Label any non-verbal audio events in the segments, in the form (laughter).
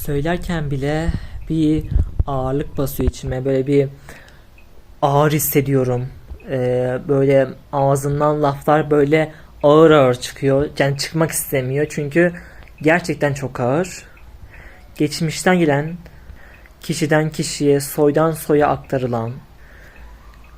Söylerken bile bir ağırlık basıyor içime. Böyle bir ağır hissediyorum. Ee, böyle ağzımdan laflar böyle ağır ağır çıkıyor. Yani çıkmak istemiyor çünkü gerçekten çok ağır. Geçmişten gelen, kişiden kişiye, soydan soya aktarılan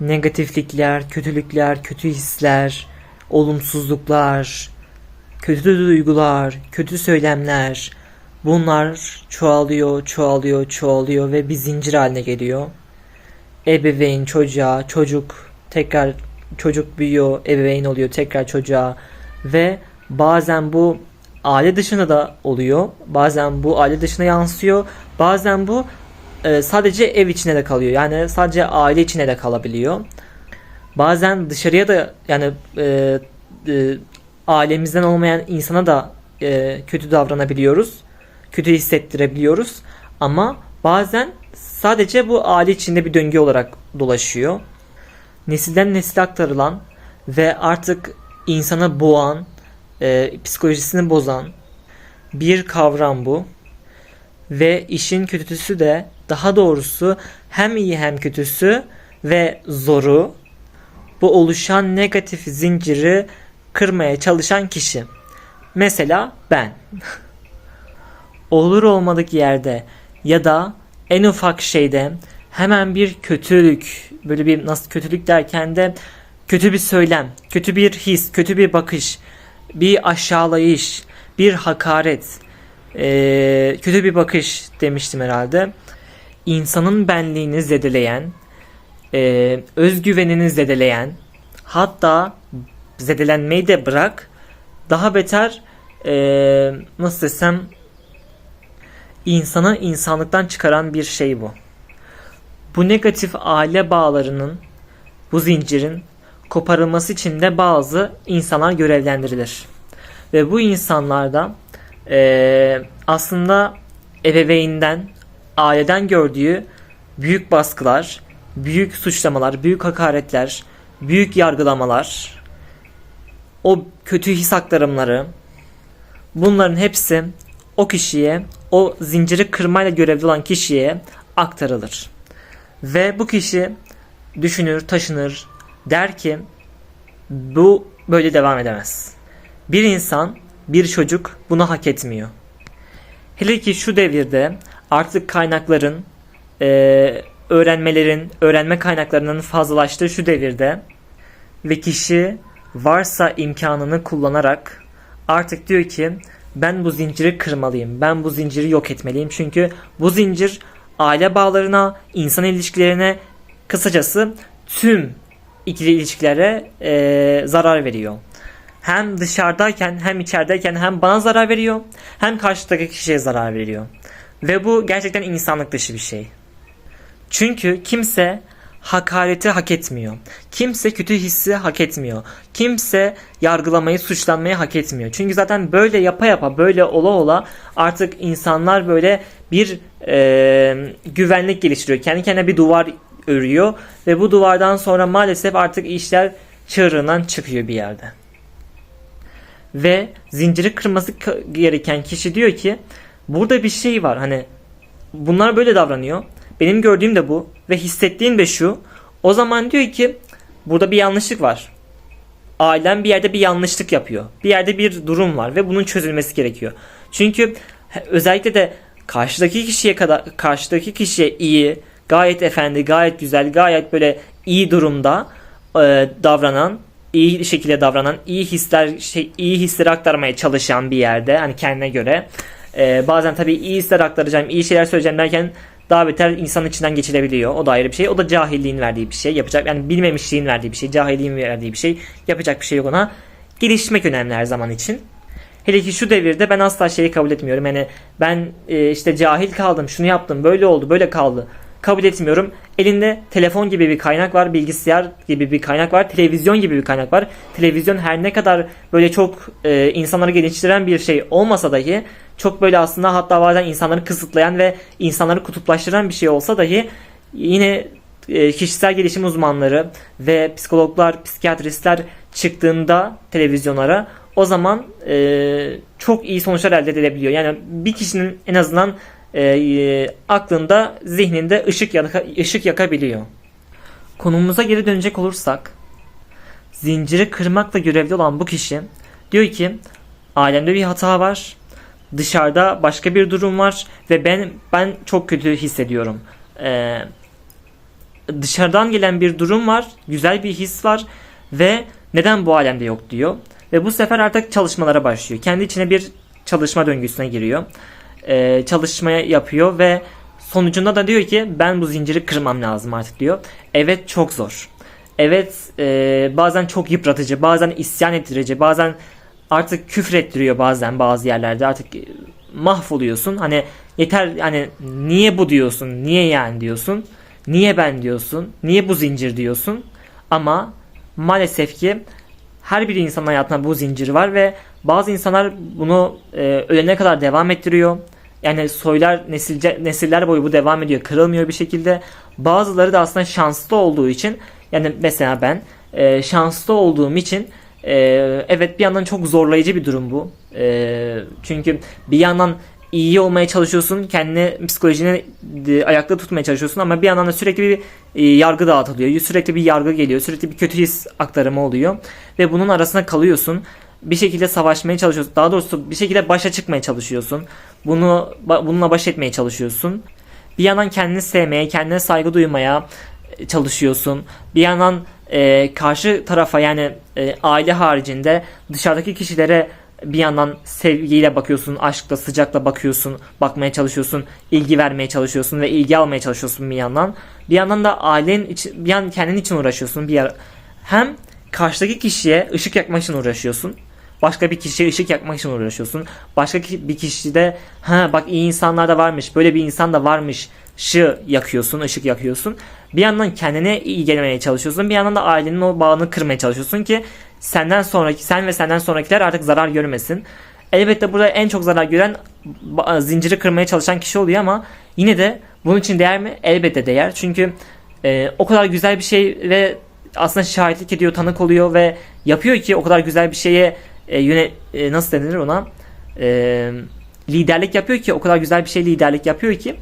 negatiflikler, kötülükler, kötü hisler, olumsuzluklar, kötü duygular, kötü söylemler bunlar çoğalıyor, çoğalıyor, çoğalıyor ve bir zincir haline geliyor. Ebeveyn çocuğa, çocuk tekrar çocuk büyüyor, ebeveyn oluyor tekrar çocuğa ve bazen bu aile dışında da oluyor. Bazen bu aile dışına yansıyor. Bazen bu e, sadece ev içine de kalıyor. Yani sadece aile içine de kalabiliyor. Bazen dışarıya da yani e, e, ailemizden olmayan insana da e, kötü davranabiliyoruz. Kötü hissettirebiliyoruz. Ama bazen sadece bu aile içinde bir döngü olarak dolaşıyor. Nesilden nesile aktarılan ve artık insana boğan, e, psikolojisini bozan bir kavram bu. Ve işin kötüsü de daha doğrusu hem iyi hem kötüsü ve zoru bu oluşan negatif zinciri kırmaya çalışan kişi. Mesela ben. (laughs) Olur olmadık yerde ya da en ufak şeyde hemen bir kötülük, böyle bir nasıl kötülük derken de kötü bir söylem, kötü bir his, kötü bir bakış, bir aşağılayış, bir hakaret, kötü bir bakış demiştim herhalde. İnsanın benliğini zedeleyen, e, özgüvenini zedeleyen, hatta zedelenmeyi de bırak, daha beter nasıl desem insanı insanlıktan çıkaran bir şey bu. Bu negatif aile bağlarının, bu zincirin koparılması için de bazı insanlar görevlendirilir. Ve bu insanlarda e, aslında ebeveynden, aileden gördüğü büyük baskılar, büyük suçlamalar, büyük hakaretler, büyük yargılamalar, o kötü his aktarımları, bunların hepsi o kişiye, o zinciri kırmayla görevli olan kişiye aktarılır. Ve bu kişi düşünür, taşınır, der ki bu böyle devam edemez. Bir insan, bir çocuk bunu hak etmiyor. Hele ki şu devirde artık kaynakların, e, öğrenmelerin, öğrenme kaynaklarının fazlalaştığı şu devirde ve kişi varsa imkanını kullanarak artık diyor ki ben bu zinciri kırmalıyım. Ben bu zinciri yok etmeliyim. Çünkü bu zincir aile bağlarına, insan ilişkilerine kısacası tüm ikili ilişkilere e, zarar veriyor. Hem dışarıdayken hem içerideyken hem bana zarar veriyor hem karşıdaki kişiye zarar veriyor. Ve bu gerçekten insanlık dışı bir şey. Çünkü kimse hakareti hak etmiyor. Kimse kötü hissi hak etmiyor. Kimse yargılamayı, suçlanmayı hak etmiyor. Çünkü zaten böyle yapa yapa, böyle ola ola artık insanlar böyle bir e, güvenlik geliştiriyor. Kendi kendine bir duvar örüyor ve bu duvardan sonra maalesef artık işler çığırından çıkıyor bir yerde. Ve zinciri kırması gereken kişi diyor ki burada bir şey var hani bunlar böyle davranıyor. Benim gördüğüm de bu ve hissettiğim de şu. O zaman diyor ki burada bir yanlışlık var. Ailem bir yerde bir yanlışlık yapıyor. Bir yerde bir durum var ve bunun çözülmesi gerekiyor. Çünkü özellikle de karşıdaki kişiye kadar karşıdaki kişiye iyi, gayet efendi, gayet güzel, gayet böyle iyi durumda e, davranan, iyi şekilde davranan, iyi hisler şey, iyi hisleri aktarmaya çalışan bir yerde hani kendine göre. E, bazen tabii iyi hisler aktaracağım, iyi şeyler söyleyeceğim derken daha beter insan içinden geçilebiliyor. O da ayrı bir şey. O da cahilliğin verdiği bir şey. Yapacak yani bilmemişliğin verdiği bir şey. Cahilliğin verdiği bir şey. Yapacak bir şey yok ona. Gelişmek önemli her zaman için. Hele ki şu devirde ben asla şeyi kabul etmiyorum. Yani ben e, işte cahil kaldım, şunu yaptım, böyle oldu, böyle kaldı. Kabul etmiyorum. Elinde telefon gibi bir kaynak var, bilgisayar gibi bir kaynak var, televizyon gibi bir kaynak var. Televizyon her ne kadar böyle çok e, insanları geliştiren bir şey olmasa dahi çok böyle aslında hatta bazen insanları kısıtlayan ve insanları kutuplaştıran bir şey olsa dahi yine e, kişisel gelişim uzmanları ve psikologlar, psikiyatristler çıktığında televizyonlara o zaman e, çok iyi sonuçlar elde edilebiliyor. Yani bir kişinin en azından e, e, aklında, zihninde ışık, yaka, ışık yakabiliyor. Konumuza geri dönecek olursak, zinciri kırmakla görevli olan bu kişi diyor ki alemde bir hata var. Dışarıda başka bir durum var ve ben ben çok kötü hissediyorum. Ee, dışarıdan gelen bir durum var, güzel bir his var ve neden bu alemde yok diyor. Ve bu sefer artık çalışmalara başlıyor. Kendi içine bir çalışma döngüsüne giriyor. Ee, çalışmaya yapıyor ve sonucunda da diyor ki ben bu zinciri kırmam lazım artık diyor. Evet çok zor. Evet e, bazen çok yıpratıcı, bazen isyan ettirici, bazen artık küfür ettiriyor bazen bazı yerlerde artık e, mahvoluyorsun. Hani yeter hani niye bu diyorsun, niye yani diyorsun, niye ben diyorsun, niye bu zincir diyorsun. Ama maalesef ki her bir insanın hayatında bu zincir var ve bazı insanlar bunu e, ölene kadar devam ettiriyor. Yani soylar nesilce, nesiller boyu bu devam ediyor. Kırılmıyor bir şekilde. Bazıları da aslında şanslı olduğu için yani mesela ben e, şanslı olduğum için e, evet bir yandan çok zorlayıcı bir durum bu. E, çünkü bir yandan iyi olmaya çalışıyorsun. Kendini psikolojini ayakta tutmaya çalışıyorsun ama bir yandan da sürekli bir e, yargı dağıtılıyor. Sürekli bir yargı geliyor. Sürekli bir kötü his aktarımı oluyor. Ve bunun arasında kalıyorsun. Bir şekilde savaşmaya çalışıyorsun. Daha doğrusu bir şekilde başa çıkmaya çalışıyorsun. Bunu bununla baş etmeye çalışıyorsun. Bir yandan kendini sevmeye, kendine saygı duymaya çalışıyorsun. Bir yandan e, karşı tarafa yani e, aile haricinde dışarıdaki kişilere bir yandan sevgiyle bakıyorsun, aşkla, sıcakla bakıyorsun, bakmaya çalışıyorsun, ilgi vermeye çalışıyorsun ve ilgi almaya çalışıyorsun bir yandan. Bir yandan da ailen için, bir yan kendin için uğraşıyorsun. Bir yer, hem karşıdaki kişiye ışık yakmak için uğraşıyorsun. Başka bir kişiye ışık yakmak için uğraşıyorsun. Başka bir kişide ha bak iyi insanlar da varmış, böyle bir insan da varmış şı yakıyorsun, ışık yakıyorsun. Bir yandan kendine iyi gelmeye çalışıyorsun. Bir yandan da ailenin o bağını kırmaya çalışıyorsun ki senden sonraki sen ve senden sonrakiler artık zarar görmesin. Elbette burada en çok zarar gören zinciri kırmaya çalışan kişi oluyor ama yine de bunun için değer mi? Elbette değer. Çünkü e, o kadar güzel bir şey ve aslında şahitlik ediyor, tanık oluyor ve yapıyor ki o kadar güzel bir şeye e, yöne, e, nasıl denilir ona? E, liderlik yapıyor ki o kadar güzel bir şey liderlik yapıyor ki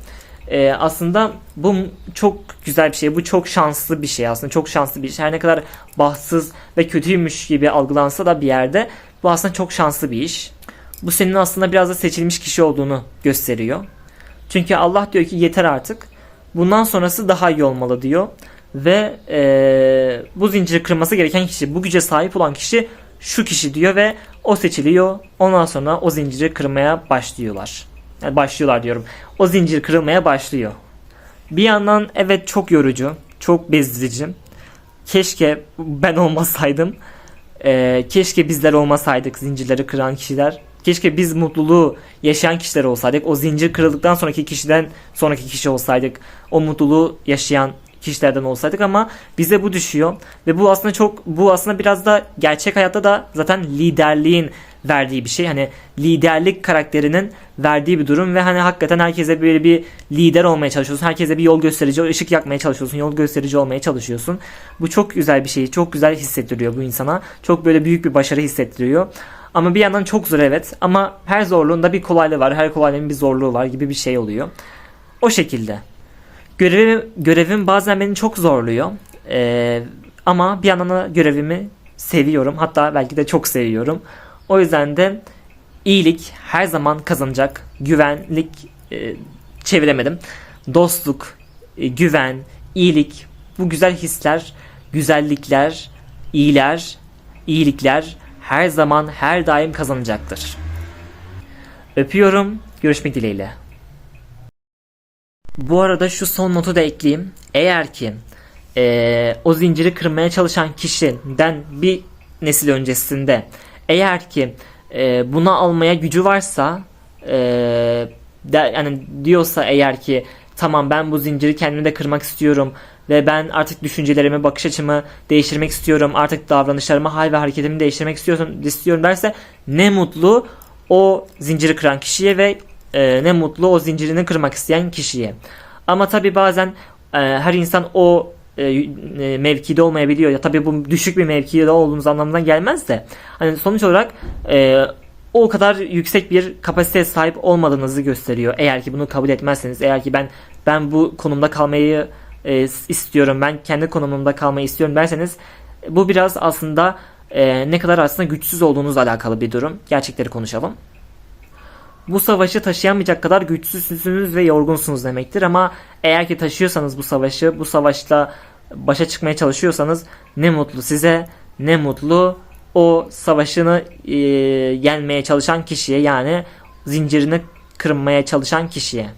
e, aslında bu çok güzel bir şey. Bu çok şanslı bir şey aslında. Çok şanslı bir şey. Her ne kadar bahtsız ve kötüymüş gibi algılansa da bir yerde bu aslında çok şanslı bir iş. Bu senin aslında biraz da seçilmiş kişi olduğunu gösteriyor. Çünkü Allah diyor ki yeter artık. Bundan sonrası daha iyi olmalı diyor. Ve e, bu zinciri kırması gereken kişi, bu güce sahip olan kişi şu kişi diyor ve o seçiliyor. Ondan sonra o zinciri kırmaya başlıyorlar. Yani başlıyorlar diyorum. O zincir kırılmaya başlıyor. Bir yandan evet çok yorucu, çok bezdirici. Keşke ben olmasaydım. Ee, keşke bizler olmasaydık zincirleri kıran kişiler. Keşke biz mutluluğu yaşayan kişiler olsaydık. O zincir kırıldıktan sonraki kişiden sonraki kişi olsaydık. O mutluluğu yaşayan kişilerden olsaydık ama bize bu düşüyor ve bu aslında çok bu aslında biraz da gerçek hayatta da zaten liderliğin verdiği bir şey. Hani liderlik karakterinin verdiği bir durum ve hani hakikaten herkese böyle bir lider olmaya çalışıyorsun. Herkese bir yol gösterici, ışık yakmaya çalışıyorsun. Yol gösterici olmaya çalışıyorsun. Bu çok güzel bir şey. Çok güzel hissettiriyor bu insana. Çok böyle büyük bir başarı hissettiriyor. Ama bir yandan çok zor evet. Ama her zorluğunda bir kolaylığı var. Her kolaylığın bir zorluğu var gibi bir şey oluyor. O şekilde. Görevim, görevim bazen beni çok zorluyor. Ee, ama bir yandan da görevimi seviyorum. Hatta belki de çok seviyorum. O yüzden de iyilik her zaman kazanacak. Güvenlik e, çeviremedim. Dostluk, e, güven, iyilik bu güzel hisler, güzellikler, iyiler, iyilikler her zaman her daim kazanacaktır. Öpüyorum. Görüşmek dileğiyle. Bu arada şu son notu da ekleyeyim. Eğer ki eee, o zinciri kırmaya çalışan kişiden bir nesil öncesinde eğer ki eee, buna almaya gücü varsa eee, de, yani diyorsa eğer ki tamam ben bu zinciri kendime de kırmak istiyorum ve ben artık düşüncelerimi, bakış açımı değiştirmek istiyorum. Artık davranışlarımı, hal ve hareketimi değiştirmek istiyorum, istiyorum derse ne mutlu o zinciri kıran kişiye ve e, ne mutlu o zincirini kırmak isteyen kişiye. Ama tabi bazen e, her insan o e, e, mevkide olmayabiliyor. Ya tabi bu düşük bir mevkide olduğumuz anlamından gelmez de. Hani sonuç olarak e, o kadar yüksek bir kapasiteye sahip olmadığınızı gösteriyor. Eğer ki bunu kabul etmezseniz, eğer ki ben ben bu konumda kalmayı e, istiyorum, ben kendi konumumda kalmayı istiyorum derseniz bu biraz aslında e, ne kadar aslında güçsüz olduğunuzla alakalı bir durum. Gerçekleri konuşalım. Bu savaşı taşıyamayacak kadar güçsüzsünüz ve yorgunsunuz demektir ama eğer ki taşıyorsanız bu savaşı, bu savaşla başa çıkmaya çalışıyorsanız ne mutlu size, ne mutlu o savaşını e, yenmeye çalışan kişiye yani zincirini kırmaya çalışan kişiye.